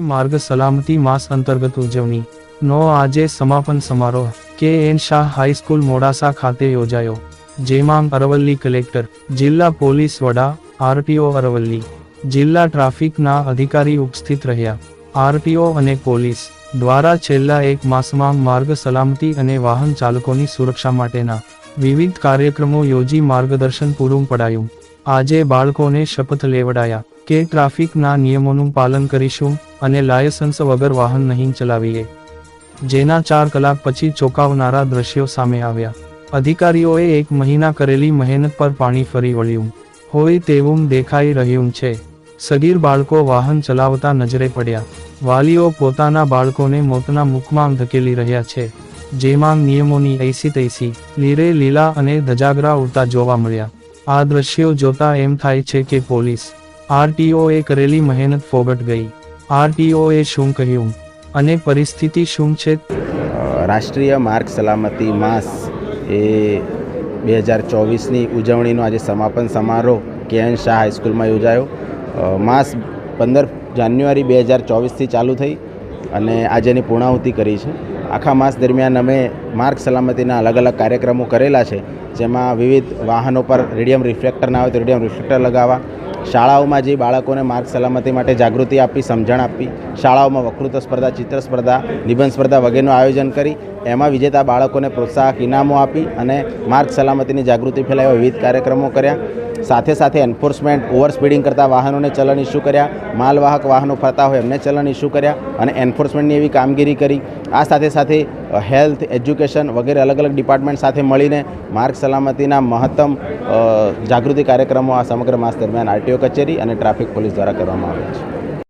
માર્ગ સલામતી માસ અંતર્ગત ઉજવણી. નો આજે સમાપન સમારોહ. કે એન શાહ હાઈસ્કૂલ મોડાસા ખાતે યોજાયો. જેમાં અરવલ્લી કલેક્ટર, જિલ્લા પોલીસ વડા, આરટીઓ અરવલ્લી, જિલ્લા ટ્રાફિકના અધિકારી ઉપસ્થિત રહ્યા. આરટીઓ અને પોલીસ દ્વારા છેલ્લા એક માસમાં માર્ગ સલામતી અને વાહન ચાલકોની સુરક્ષા માટેના વિવિધ કાર્યક્રમો યોજી માર્ગદર્શન પૂરું પડાયું. આજે બાળકોને શપથ લેવડાયા. કે ટ્રાફિકના નિયમોનું પાલન કરીશું અને લાયસન્સ વગર વાહન નહીં ચલાવીએ. જેના ચાર કલાક પછી ચોંકાવનારા દ્રશ્યો સામે આવ્યા. અધિકારીઓએ એક મહિના કરેલી મહેનત પર પાણી ફરી વળ્યું. હોય તેવું દેખાઈ રહ્યું છે. સગીર બાળકો વાહન ચલાવતા નજરે પડ્યા. વાલીઓ પોતાના બાળકોને મોતના મુખમાં ધકેલી રહ્યા છે. જેમાં નિયમોની ઐસી તૈસી લીરે લીલા અને ધજાગરા ઉડતા જોવા મળ્યા. આ દ્રશ્યો જોતા એમ થાય છે કે પોલીસ આરટીઓએ કરેલી મહેનત ફોગટ ગઈ. આરટીઓએ શું કહ્યું? અને પરિસ્થિતિ શું છે? રાષ્ટ્રીય માર્ગ સલામતી માસ એ બે હજાર ચોવીસની ઉજવણીનો આજે સમાપન સમારોહ કે એન શાહ હાઈસ્કૂલમાં યોજાયો. માસ પંદર જાન્યુઆરી બે હજાર ચોવીસથી ચાલુ થઈ અને આજે એની પૂર્ણાહુતિ કરી છે. આખા માસ દરમિયાન અમે માર્ગ સલામતીના અલગ અલગ કાર્યક્રમો કરેલા છે, જેમાં વિવિધ વાહનો પર રેડિયમ રિફ્લેક્ટર ના હોય તો રેડિયમ રિફ્લેક્ટર લગાવવા શાળાઓમાં જે બાળકોને માર્ગ સલામતી માટે જાગૃતિ આપી, સમજણ આપી, શાળાઓમાં વકૃત્વ સ્પર્ધા, ચિત્ર સ્પર્ધા, નિબંધ સ્પર્ધા વગેરેનું આયોજન કરી, એમાં વિજેતા બાળકોને પ્રોત્સાહક ઇનામો આપી અને માર્ગ સલામતીની જાગૃતિ ફેલાવવા વિવિધ કાર્યક્રમો કર્યા. સાથે સાથે એન્ફોર્સમેન્ટ ઓવર સ્પીડિંગ કરતા વાહનોને ચલણ ઇસ્યુ કર્યા. માલવાહક વાહનો ફરતા હોય એમને ચલણ ઇસ્યુ કર્યા અને એન્ફોર્સમેન્ટની એવી કામગીરી કરી. આ સાથે સાથે હેલ્થ એજ્યુકેશન વગેરે અલગ અલગ ડિપાર્ટમેન્ટ સાથે મળીને માર્ગ સલામતીના મહત્તમ જાગૃતિ કાર્યક્રમો આ સમગ્ર માસ દરમિયાન આરટીઓ કચેરી અને ટ્રાફિક પોલીસ દ્વારા કરવામાં આવ્યા છે.